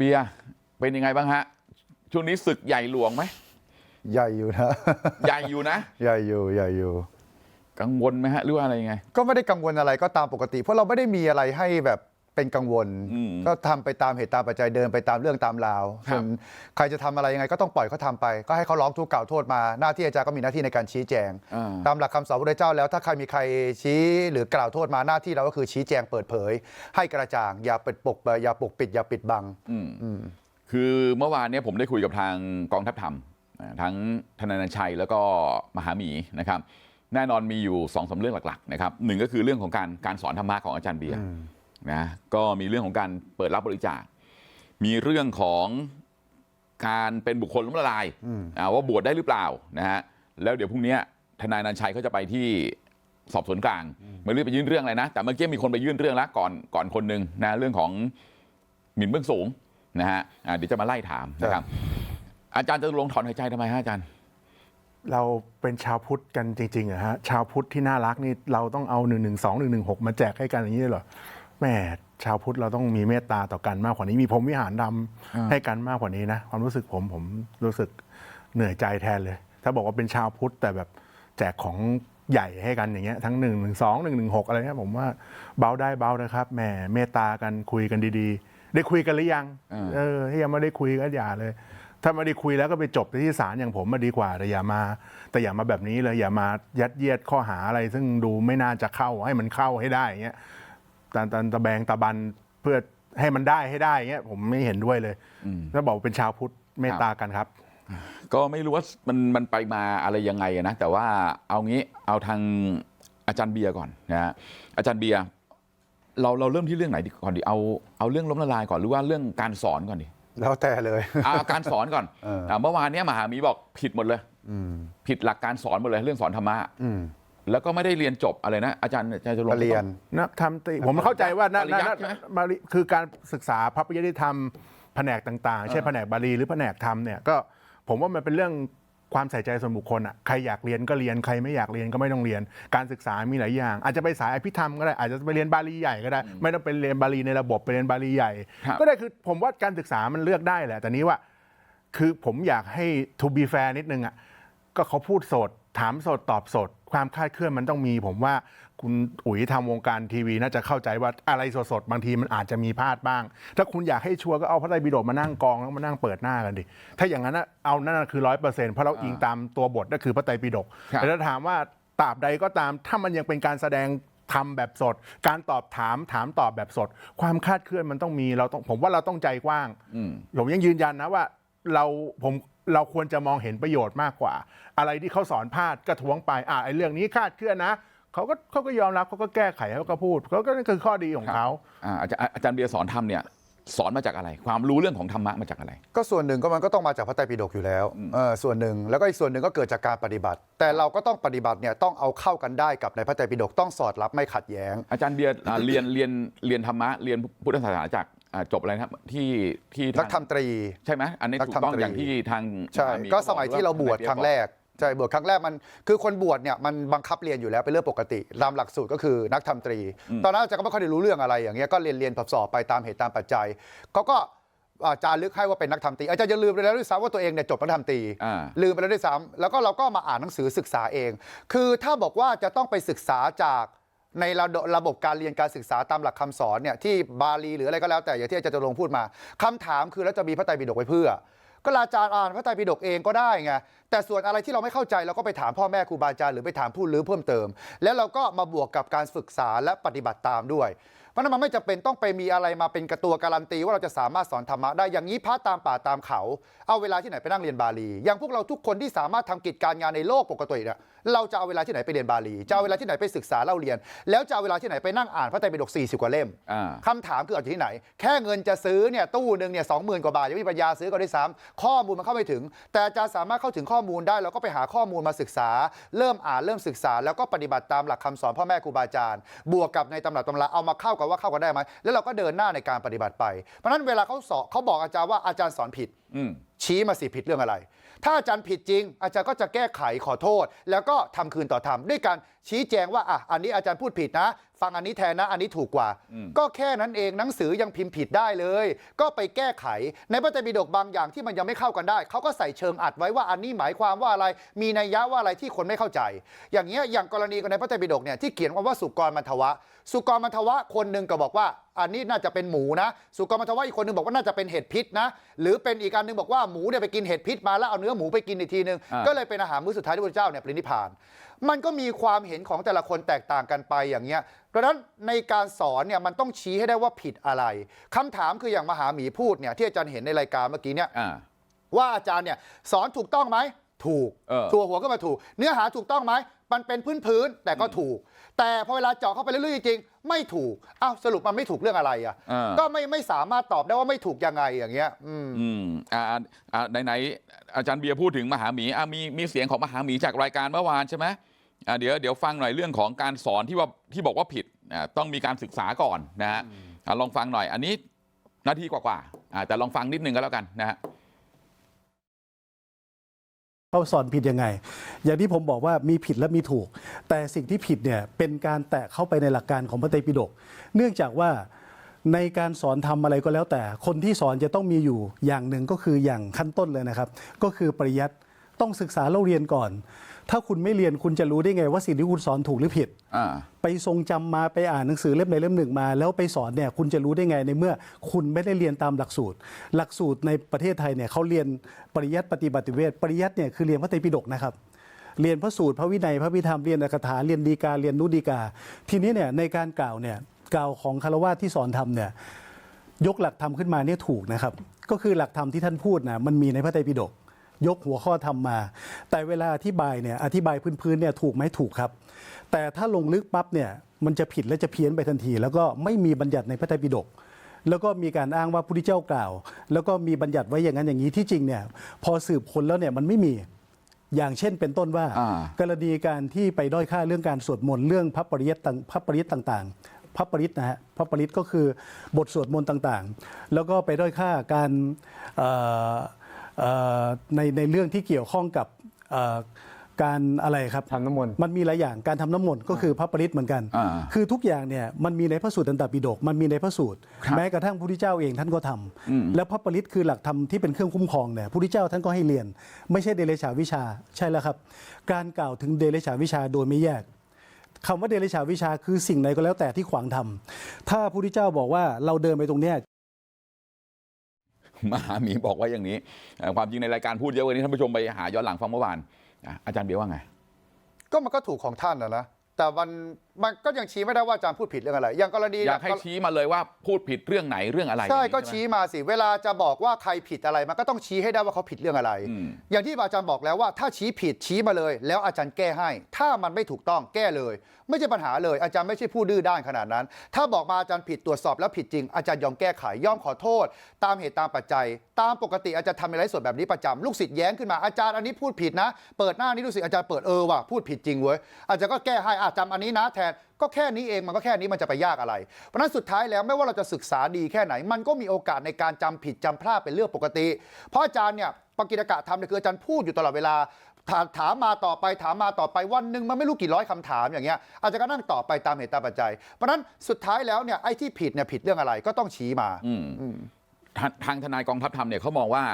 เบียร์เป็นยังไงบ้างฮะช่วงนี้ศึกใหญ่หลวงไหมใหญ่อยู่นะใหญ่อยู่นะใหญ่อยู่ใหญ่อยู่ กังวลไหมฮะหรือว่าอะไรยังไง ก็ไม่ได้กังวลอะไรก็ตามปกติ เพราะเราไม่ได้มีอะไรให้แบบ เป็นกังวลอืมก็ทำไปตามเหตุตามปัจจัยเดินไปตามเรื่องตามราวครับส่วนใครจะทำอะไรยังไงก็ต้องปล่อยเขาทำไป ก็ให้เขาร้องทุกข์กล่าวโทษมาหน้าที่อาจารย์ก็มีหน้าที่ในการชี้แจงอ่าตามหลักคำสอนพระพุทธเจ้าแล้วถ้าใครมีใครชี้หรือกล่าวโทษมาหน้าที่เราก็คือชี้แจงเปิดเผย ให้กระจ่างอย่าปิดปกอย่าปกปิดอย่าปิดบังอืมคือเมื่อวานเนี้ผมได้คุยกับทางกองทัพธรรมอ่าทั้งธนานันชัยแล้วก็มหาหมีนะครับ แน่นอนมีอยู่สองสามเรื่องหลักๆนะครับหนึ่งก็คือเรื่องของการการสอนธรรมะของอาจารย์เบียร์ นะก็มีเรื่องของการเปิดรับบริจาคมีเรื่องของการเป็นบุคคลล้มละลายอ่าว่าบวชได้หรือเปล่านะฮะแล้วเดี๋ยวพรุ่งนี้ทนายนันชัยเขาจะไปที่สอบสวนกลางไม่รู้ไปยื่นเรื่องอะไรนะ แต่เมื่อกี้มีคนไปยื่นเรื่องแล้วก่อนก่อนคนหนึ่งนะเรื่องของหมิ่นเบื้องสูงนะฮะอ่าเดี๋ยวจะมาไล่ถามนะครับ อาจารย์จะลงค์ถอนหายใจทำไมฮะอาจารย์ เราเป็นชาวพุทธกันจริงๆอะฮะชาวพุทธที่น่ารักนี่เราต้องเอา1นึ1 2 1 1 6มาแจกให้กันอย่างนี้เลยเหรอ แม่ชาวพุทธเราต้องมีเมตตาต่อกันมากกว่านี้มีผมวิหารดำอ่าให้กันมากกว่านี้นะความรู้สึกผมผมรู้สึกเหนื่อยใจแทนเลย ถ้าบอกว่าเป็นชาวพุทธแต่แบบแจกของใหญ่ให้กันอย่างเงี้ยทั้ง1นึ2 1 1 6อะไรเงี้ยผมว่าเบาได้เบานะครับแหม่เมตตากันคุยกันดีๆ ได้คุยกันหรือยังอ่าเออถ้ายังไม่ได้คุยก็อย่าเลย ถ้าไม่ได้คุยแล้วก็ไปจบที่ศาลอย่างผมมาดีกว่าแต่อย่ามา แต่อย่ามาแบบนี้เลยอย่ามายัดเยียดข้อหาอะไร ซึ่งดูไม่น่าจะเข้าให้มันเข้าให้ได้อย่างเงี้ย ตาตาตะแบงตะบันเพื่อให้มันได้ให้ได้อย่างเงี้ยผมไม่เห็นด้วยเลยถ้าบอกว่าเป็นชาวพุทธเมตตากันครับ ก็ไม่รู้ว่ามันมันไปมาอะไรยังไงอะนะแต่ว่าเอางี้เอาทางอาจารย์เบียร์ก่อนนะฮะอาจารย์เบียร์เราเราเริ่มที่เรื่องไหนดีก่อนดีเอาเอาเรื่องล้มละลายก่อนหรือว่าเรื่องการสอนก่อนดีแล้วแต่เลยเอาเอาการสอนก่อนเอออ่าเมื่อวานเนี้ยมหามีบอกผิดหมดเลยอืมผิดหลักการสอนหมดเลยเรื่องสอนธรรมะอืม แล้วก็ไม่ได้เรียนจบอะไรนะอาจารย์อาจารย์จะลงปรริญญานักธรรมตรีผมเข้าใจว่านักปริยัตินักใช่ไหมบาลีคือการศึกษาพระปริยติธรรมแผนกต่างๆเช่นแผนกบาลีหรือแผนกธรรมเนี่ยก็ผมว่ามันเป็นเรื่องความใส่ใจส่วนบุคคลอะใครอยากเรียนก็เรียนใครไม่อยากเรียนก็ไม่ต้องเรียน การศึกษามีหลายอย่าง อาจจะไปสายอภิธรรมก็ได้อาจจะไปเรียนบาลีใหญ่ก็ได้ ไม่ต้องไปเรียนบาลีในระบบไปเรียนบาลีใหญ่ครับก็ได้คือผมว่าการศึกษามันเลือกได้แหละแต่นี้ว่า คือผมอยากให้ to be fair นิดนึงอะก็เขาพูดสดถามสดตอบสด ความคลาดเคลื่อนมันต้องมี ผมว่าคุณอุ๋ยทำวงการทีวีน่าจะเข้าใจว่าอะไรสดๆบางทีมันอาจจะมีพลาดบ้าง ถ้าคุณอยากให้ชัวร์ก็เอาพระไตรปิฎกมานั่งกองแล้วมานั่งเปิดหน้ากันดิถ้าอย่างนั้นนะเอานั่นนะคือร้อยเปอร์เซ็นต์เพราะเราอิงตามตัวบทก็คือพระไตรปิฎกครับแต่ถ้าถามว่าตราบใดก็ตามถ้ามันยังเป็นการแสดงทำแบบสด การตอบถามถามตอบแบบสด ความคลาดเคลื่อนมันต้องมีเราต้องผมว่าเราต้องใจกว้างอืมผมยังยืนยันนะว่า เราผม เราควรจะมองเห็นประโยชน์มากกว่า อะไรที่เขาสอนพลาดก็ท้วงไปอ่าไอ้เรื่องนี้คลาดเคลื่อนนะเขาก็เขาก็ยอมรับเขาก็แก้ไขเขาก็พูดเขาก็นั่นคือข้อดีของเขาอ่าอาจารย์อาจารย์เบียร์สอนธรรมเนี่ยสอนมาจากอะไร ความรู้เรื่องของธรรมะมาจากอะไร ก็ส่วนหนึ่งก็มันก็ต้องมาจากพระไตรปิฎกอยู่แล้วเออส่วนหนึ่งแล้วก็อีกส่วนหนึ่งก็เกิดจากการปฏิบัติ แต่เราก็ต้องปฏิบัติเนี่ยต้องเอาเข้ากันได้กับในพระไตรปิฎกต้องสอดรับไม่ขัดแย้ง อาจารย์เบียร์อ่าเรียนเรียนเรียนธรรมะเรียนพุทธศาสนาจากอ่า จบอะไรนะครับที่ที่ทางนักธรรมตรีใช่ไหมอันนี้นักถูกธรรมต้องตรีอย่างที่ทางใช่อ่าก็ขสมัยที่เราบวชครั้งแรกใช่บวชครั้งแรกมันคือคนบวชเนี่ยมันบังคับเรียนอยู่แล้วเป็นเรื่องปกติตามหลักสูตรก็คือนักธรรมตรี ตอนนั้นอาจารย์ก็ไม่ค่อยได้รู้เรื่องอะไรอย่างเงี้ยก็เรียนเรียนสอบๆไปตามเหตุตามปัจจัยเขาก็อาจารย์ลึกให้ว่าเป็นนักธรรมตรีอาจารย์จะลืมไปแล้วด้วยซ้ำว่าตัวเองเนี่ยจบนักธรรมตรีอ่าลืมไปแล้วด้วยซ้ำแล้วก็เราก็มาอ่านหนังสือศึกษาเอง คือถ้าบอกว่าจะต้องไปศึกษาจาก ในระบบระบบการเรียนการศึกษาตามหลักคำสอนเนี่ยที่บาลีหรืออะไรก็แล้วแต่อย่างที่อาจารย์จรงค์พูดมาคำถามคือแล้วจะมีพระไตรปิฎกไว้เพื่อ ก็อาจารย์อ่านพระไตรปิฎกเองก็ได้ไงแต่ส่วนอะไรที่เราไม่เข้าใจเราก็ไปถามพ่อแม่ครูบาอาจารย์หรือไปถามผู้รู้เพิ่มเติม แล้วเราก็มาบวกกับการศึกษาและปฏิบัติตามด้วย เพราะฉะนั้นมันไม่จำเป็นต้องไปมีอะไรมาเป็นกระตัวการันตีว่าเราจะสามารถสอนธรรมะได้อย่างนี้พระตามป่าตามเขา เอาเวลาที่ไหนไปนั่งเรียนบาลี อย่างพวกเราทุกคนที่สามารถทำกิจการงานในโลกปกติเนี่ยเราจะเอาเวลาที่ไหนไปเรียนบาลีจะเอาเวลาที่ไหนไปศึกษาเล่าเรียน แล้วจะเอาเวลาที่ไหนไปนั่งอ่านพระไตรปิฎก40กว่าเล่มอ่าคำถามคือเอาจากที่ไหน แค่เงินจะซื้อเนี่ยตู้หนึ่งเนี่ยสองหมื่นกว่าบาทยังไม่มีปัญญาซื้อก็ได้ซ้ำข้อมูลมันเข้าไม่ถึง แต่อาจารย์สามารถเข้าถึงข้อมูลได้เราก็ไปหาข้อมูลมาศึกษา เริ่มอ่านเริ่มศึกษา แล้วก็ปฏิบัติตามหลักคำสอนพ่อแม่ครูบาอาจารย์ บวกกับในตำรับตำราเอามาเข้ากับว่าเข้ากันได้ไหมแล้วเราก็เดินหน้าในการปฏิบัติไป เพราะฉะนั้นเวลาเขาสอนเขาบอกอาจารย์ว่าอาจารย์สอนผิดอืมชี้มาสิผิดเรื่องอะไร ถ้าอาจารย์ผิดจริง อาจารย์ก็จะแก้ไขขอโทษ แล้วก็ทำคืนต่อทำด้วยการชี้แจงว่าอะอันนี้อาจารย์พูดผิดนะฝ ฟังอันนี้แทนนะอันนี้ถูกกว่าอืมก็แค่นั้นเองหนังสือยังพิมพ์ผิดได้เลย ก็ไปแก้ไข ในพระไตรปิฎกบางอย่างที่มันยังไม่เข้ากันได้เขาก็ใส่เชิงอัดไว้ว่าอันนี้หมายความว่าอะไร มีนัยยะว่าอะไรที่คนไม่เข้าใจ อย่างเงี้ยอย่างกรณีในพระไตรปิฎกเนี่ยที่เขียนว่าว่าสุกรมันทวะ สุกรมันทวะคนหนึ่งก็บอกว่า อันนี้น่าจะเป็นหมูนะ สุกรมันทวะอีกคนหนึ่งบอกว่าน่าจะเป็นเห็ดพิษนะ หรือเป็นอีกการหนึ่งบอกว่าหมูเนี่ยไปกินเห็ดพิษมาแล้วเอาเนื้อหมูไปกินอีกทีหนึ่งอ่าก็เลยเป็นอาหารมื้อสุดท้ายที่พระเจ้าเนี่ยปรินิพพาน มันก็มีความเห็นของแต่ละคนแตกต่างกันไปอย่างเงี้ยดังนั้นในการสอนเนี่ยมันต้องชี้ให้ได้ว่าผิดอะไรคำถามคืออย่างมหาหมีพูดเนี่ยที่อาจารย์เห็นในรายการเมื่อกี้เนี่ยอ่าว่าอาจารย์เนี่ยสอนถูกต้องไหมถูกเออทัวหัวก็มาถูก เนื้อหาถูกต้องไหม มันเป็นพื้นพื้นๆแต่ก็ถูก แต่พอเวลาเจาะเข้าไปเรื่อยๆจริงๆไม่ถูกอ้าวสรุปมันไม่ถูกเรื่องอะไรอะ อ่า ก็ไม่ไม่สามารถตอบได้ว่าไม่ถูกยังไงอย่างเงี้ย อืม อืมอ่าอ่าอ่าไหนๆอาจารย์เบียร์พูดถึงมหาหมีอ่ามีมีเสียงของมหาหมีจากรายการเมื่อวานใช่ไหมอ่าเดี๋ยวเดี๋ยวฟังหน่อยเรื่องของการสอนที่ว่าที่บอกว่าผิดอ่าต้องมีการศึกษาก่อนนะฮะอ่าลองฟังหน่อย อันนี้นาทีกว่าๆอ่าแต่ลองฟังนิดนึงก็แล้วกันนะฮะ เขาสอนผิดยังไง อย่างที่ผมบอกว่ามีผิดและมีถูก แต่สิ่งที่ผิดเนี่ยเป็นการแตะเข้าไปในหลักการของพระไตรปิฎกเนื่องจากว่าในการสอนทำอะไรก็แล้วแต่ คนที่สอนจะต้องมีอยู่อย่างหนึ่งก็คืออย่างขั้นต้นเลยนะครับ ก็คือปริยัติต้องศึกษาเล่าเรียนก่อน ถ้าคุณไม่เรียนคุณจะรู้ได้ไงว่าสิ่งที่คุณสอนถูกหรือผิดอ่าไปทรงจำมาไปอ่านหนังสือเล่มใดเล่มหนึ่งมา แล้วไปสอนเนี่ยคุณจะรู้ได้ไงในเมื่อ คุณไม่ได้เรียนตามหลักสูตร หลักสูตรในประเทศไทยเนี่ยเขาเรียนปริยัติปฏิบัติเวทปริยัติเนี่ยคือเรียนพระไตรปิฎกนะครับเรียนพระสูตรพระวินัยพระวิธรรมเรียนอักขถาเรียนดีกาเรียนนุดีกา ทีนี้เนี่ยในการกล่าวเนี่ยกล่าวของคารวะที่สอนธรรมเนี่ยยกหลักธรรมขึ้นมาเนี่ยถูกนะครับ ก็คือหลักธรรมที่ท่านพูดนะมันมีในพระไตรปิฎก ยกหัวข้อธรรมมา แต่เวลาอธิบายเนี่ยอธิบายพื้นๆเนี่ยถูกไหมถูกครับ แต่ถ้าลงลึกปั๊บเนี่ยมันจะผิดและจะเพี้ยนไปทันที แล้วก็ไม่มีบัญญัติในพระไตรปิฎกแล้วก็มีการอ้างว่าพระพุทธเจ้ากล่าว แล้วก็มีบัญญัติไว้อย่างนั้นอย่างนี้ที่จริงเนี่ยพอสืบค้นแล้วเนี่ยมันไม่มีอย่างเช่นเป็นต้นว่าอ่า กรณีการที่ไปด้อยค่าเรื่องการสวดมนต์เรื่องพระปริยัติต่างพระปริยัติต่างๆ พระปริยัตินะฮะพระปริยัติก็คือบทสวดมนต์ต่างๆ แล้วก็ไปด้อยค่าการเอ่อเอ่อ ในในเรื่องที่เกี่ยวข้องกับเอ่อการอะไรครับทำน้ำมนต์มันมีหลายอย่างการทำน้ำมนต์ก็คือพระปริตเหมือนกันอ่าคือทุกอย่างเนี่ยมันมีในพระสูตรตันตปิฎกมันมีในพระสูตรครับแม้กระทั่งพระพุทธเจ้าเองท่านก็ทำอืมแล้วพระปริตคือหลักธรรมที่เป็นเครื่องคุ้มครองเนี่ยพระพุทธเจ้าท่านก็ให้เรียน ไม่ใช่เดรัจฉาวิชาใช่แล้วครับ การกล่าวถึงเดรัจฉาวิชาโดยไม่แยกคำว่าเดรัจฉาวิชาคือสิ่งใดก็แล้วแต่ที่ขวางทำถ้าพระพุทธเจ้าบอกว่าเราเดินไปตรงเนี้ย มหาหมีบอกว่าอย่างนี้ ความจริงในรายการพูดเยอะกว่านี้ท่านผู้ชมไปหาย้อนหลังฟังเมื่อวานอะอาจารย์เบียร์ว่าไง ก็มันก็ถูกของท่านนะนะแต่มัน มันก็ยังชี้ไม่ได้ว่าอาจารย์พูดผิดเรื่องอะไร อย่างกรณีอยากให้ชี้มาเลยว่าพูดผิดเรื่องไหนเรื่องอะไรใช่อย่างนี้ก็ไหมชี้มาสิ เวลาจะบอกว่าใครผิดอะไร มันก็ต้องชี้ให้ได้ว่าเขาผิดเรื่องอะไรอืมอย่างที่อาจารย์บอกแล้วว่า ถ้าชี้ผิดชี้มาเลย แล้วอาจารย์แก้ให้ ถ้ามันไม่ถูกต้องแก้เลย ไม่ใช่ปัญหาเลย อาจารย์ไม่ใช่ผู้ดื้อด้านขนาดนั้น ถ้าบอกมาอาจารย์ผิดตรวจสอบแล้วผิดจริงอาจารย์ยอมแก้ไขยอมขอโทษ ตามเหตุตามปัจจัย ตามปกติอาจารย์ทำในไลฟ์สดแบบนี้ประจำลูกศิษย์แย้งขึ้นมาอาจารย์อันนี้พูดผิดนะ เปิดหน้านี้ลูกศิษย์อาจารย์เปิดเออว่ะพูดผิดจริงเว้ยอาจารย์ก็แก้ให้อาจำอันนี้นะแทน ก็แค่นี้เองมันก็แค่นี้มันจะไปยากอะไรเพราะฉะนั้นสุดท้ายแล้วไม่ว่าเราจะศึกษาดีแค่ไหน มันก็มีโอกาสในการจำผิดจำพลาดเป็นเรื่องปกติ เพราะอาจารย์เนี่ยปกิณกะทำเนี่ยคืออาจารย์พูดอยู่ตลอดเวลาถามถามมาต่อไปถามมาต่อไปวันหนึ่งมันไม่รู้กี่ร้อยคำถามอย่างเงี้ยอาจจะก็นั่งตอบไปตามเหตุตามปัจจัย เพราะฉะนั้นสุดท้ายแล้วเนี่ยไอ้ที่ผิดเนี่ยผิดเรื่องอะไรก็ต้องชี้มาอืมทางทางทนายกองทัพธรรมเนี่ยเขามองว่า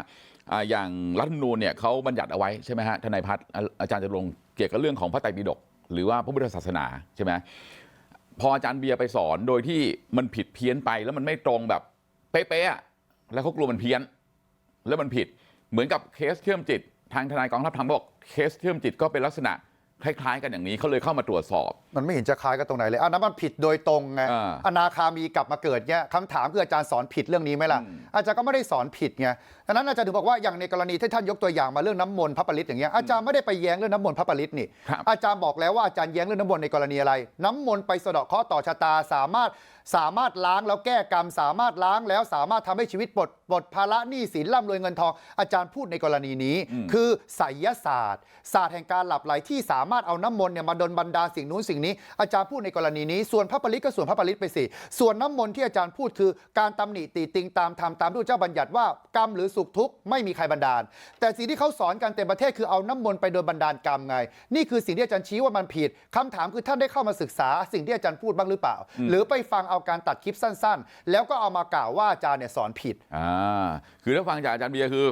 อ่าอย่างรัฐธรรมนูญเนี่ยเขาบัญญัติเอาไว้ใช่ไหมฮะทนายพัฒน์อ่าอาจารย์จะลงค์เกี่ยวกับเรื่องของพระไตรปิฎก หรือว่าพระพุทธศาสนาใช่ไหมพออาจารย์เบียร์ไปสอนโดยที่มันผิดเพี้ยนไปแล้วมันไม่ตรงแบบเป๊ะๆแล้วเขากลัวมันเพี้ยน แล้วมันผิดเหมือนกับเคสเชื่อมจิตทางทนายกองทัพธรรมบอกเคสเชื่อมจิตก็เป็นลักษณะ คล้ายๆกันอย่างนี้เขาเลยเข้ามาตรวจสอบ มันไม่เห็นจะคล้ายกันตรงไหนเลยอันนั้นมันผิดโดยตรงไงอ่าอนาคามีกลับมาเกิดเนี่ยคำถามคืออาจารย์สอนผิดเรื่องนี้ไหมล่ะ อาจารย์ก็ไม่ได้สอนผิดไงดังนั้นอาจารย์ถึงบอกว่าอย่างในกรณีที่ท่านยกตัวอย่างมาเรื่องน้ำมนต์พระปริตอย่างเงี้ยอาจารย์ไม่ได้ไปแย้งเรื่องน้ำมนต์พระปริตนี่ ครับ อาจารย์บอกแล้วว่าอาจารย์แย้งเรื่องน้ำมนต์ในกรณีอะไร น้ำมนต์ไปสะเดาะเคราะห์ต่อชะตาสามารถสามารถล้างแล้วแก้กรรม สามารถล้างแล้วสามารถทำให้ชีวิตปลด ปลดภาระหนี้สินร่ำรวยเงินทอง อาจารย์พูดในกรณีนี้ คือไสยศาสตร์ ศาสตร์แห่งการหลับไหลที่สามารถเอาน้ำมนต์เนี่ยมาดลบันดาลสิ่งนู้นสิ่งนี้ อาจารย์พูดในกรณีนี้ ส่วนพระปริตก็ส่วนพระปริตไปสิส่วนน้ำมนต์ที่อาจารย์พูดคือการตำหนิติติงตามธรรมตามที่พระเจ้าบัญญัติว่ากรรมหรือสุขทุกข์ไม่มีใครบันดาล แต่สิ่งที่เขาสอนกันเต็มประเทศคือเอาน้ำมนต์ไปโดนบันดาลกรรมไง นี่คือสิ่งที่อาจารย์ชี้ว่ามันผิดคำถามคือท่านได้เข้ามาศึกษา สิ่งที่อาจารย์พูดบ้างหรือเปล่า หรือไปฟังเอาการตัดคลิปสั้น ๆ แล้วก็เอามากล่าวว่าอาจารย์เนี่ยสอนผิดอ่าคือถ้าฟังจากอาจารย์เบียร์คือ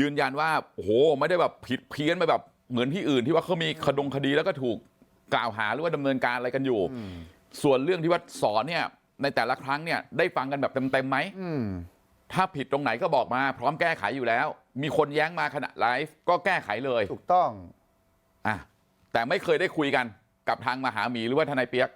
ยืนยันว่าโอ้โหไม่ได้แบบผิดเพี้ยนไปแบบเหมือนที่อื่นที่ว่าเขามีคดงคดีแล้วก็ถูกกล่าวหาหรือว่าดำเนินการอะไรกันอยู่ส่วนเรื่องที่ว่าสอนเนี่ยในแต่ละครั้งเนี่ยได้ฟังกันแบบเต็มๆไหมอืมถ้าผิดตรงไหนก็บอกมาพร้อมแก้ไขอยู่แล้ว มีคนแย้งมาขณะไลฟ์ก็แก้ไขเลยถูกต้องอะแต่ไม่เคยได้คุยกันกับทางมหาหมีหรือว่าทนายเปียก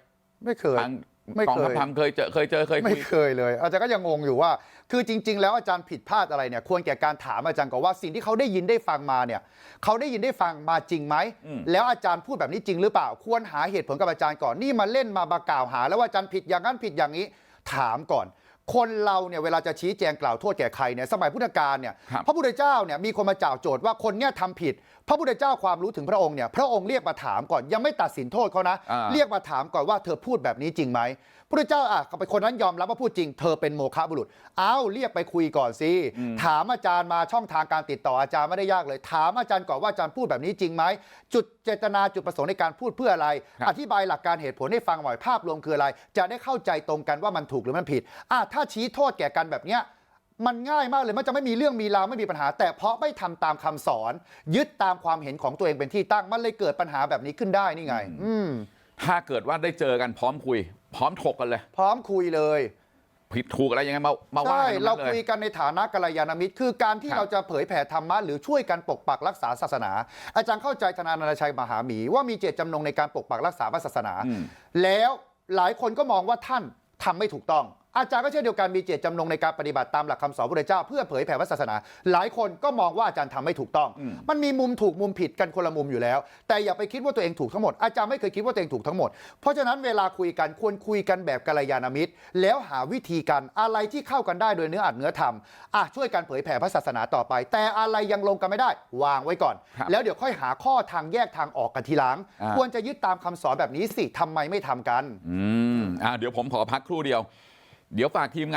ไม่เคยทาง ไม่กองเคทัพย ธรรมเคยเจอเคยเจอเคยไม่คุยเคยเลย อาจารย์ก็ยังงงอยู่ว่า คือจริง ๆ แล้วอาจารย์ผิดพลาดอะไรเนี่ยควรแก่การถามอาจารย์ก่อนว่าสิ่งที่เขาได้ยินได้ฟังมาเนี่ยเขาได้ยินได้ฟังมาจริงไหมอืม แล้วอาจารย์พูดแบบนี้จริงหรือเปล่า ควรหาเหตุผลกับอาจารย์ก่อนนี่มาเล่นมาบากล่าวหา แล้วว่าอาจารย์ผิดอย่างนั้นผิดอย่างนี้ถามก่อน คนเราเนี่ยเวลาจะชี้แจงกล่าวโทษแก่ใครเนี่ยสมัยพุทธกาลเนี่ยครับ พระพุทธเจ้าเนี่ยมีคนมาจ่าวโจทย์ว่าคนเนี่ยทำผิด พระพุทธเจ้าความรู้ถึงพระองค์เนี่ยพระองค์เรียกมาถามก่อนยังไม่ตัดสินโทษเขานะ อ่า เรียกมาถามก่อนว่าเธอพูดแบบนี้จริงไหมพระเจ้าอะเขาเป็นคนนั้นยอมรับว่าพูดจริง เธอเป็นโมฆะบุรุษอ้าวเรียกไปคุยก่อนสิถามอาจารย์มาช่องทางการติดต่ออาจารย์ไม่ได้ยากเลย ถามอาจารย์ก่อนว่าอาจารย์พูดแบบนี้จริงไหมจุดเจตนาจุดประสงค์ในการพูดเพื่ออะไรครับอธิบายหลักการเหตุผลให้ฟังหน่อยภาพรวมคืออะไร จะได้เข้าใจตรงกันว่ามันถูกหรือมันผิดอะถ้าชี้โทษแก่กันแบบเนี้ย มันง่ายมากเลยมันจะไม่มีเรื่องมีราวไม่มีปัญหา แต่เพราะไม่ทำตามคำสอน ยึดตามความเห็นของตัวเองเป็นที่ตั้งมันเลยเกิดปัญหาแบบนี้ขึ้นได้นี่ไง อืมถ้าเกิดว่าได้เจอกันพร้อมคุย พร้อมถกกันเลย พร้อมคุยเลย ผิดถูกอะไรยังไงมามาว่าใช่กันตเรางนั้นคุเลยย กันในฐานะกัลยาณมิตร คือการที่ครับ เราจะเผยแผ่ธรรมะหรือช่วยกันปกปักรักษาศาสนา อาจารย์เข้าใจธนานาชัยมหาหมี ว่ามีเจตจำนงในการปกปักรักษาพระศาสนา อืม แล้วหลายคนก็มองว่าท่านทำไม่ถูกต้องอาจารย์ก็เช่นเดียวกันมีเจตจำนงในการปฏิบัติตามหลักคำสอนพระพุทธเจ้า เพื่อเผยแผ่พระศาสนา หลายคนก็มองว่าอาจารย์ทำไม่ถูกต้องอืมมันมีมุมถูกมุมผิดกันคนละมุมอยู่แล้ว แต่อย่าไปคิดว่าตัวเองถูกทั้งหมดอาจารย์ไม่เคยคิดว่าตัวเองถูกทั้งหมด เพราะฉะนั้นเวลาคุยกันควรคุยกันแบบกัลยาณมิตร แล้วหาวิธีกันอะไรที่เข้ากันได้โดยเนื้ออัดเนื้อธรรมอะช่วยกันเผยแผ่พระศาสนาต่อไป แต่อะไรยังลงกันไม่ได้ วางไว้ก่อนครับแล้วเดี๋ยวค่อยหาข้อทางแยกทางออกกันทีหลังอ่าควรจะยึดตามคำสอนแบบนี้สิทำไมไม่ทำกันอืมอ่าเดี๋ยวผมขอพักครู่เดียว เดี๋ยวฝากทีมงาน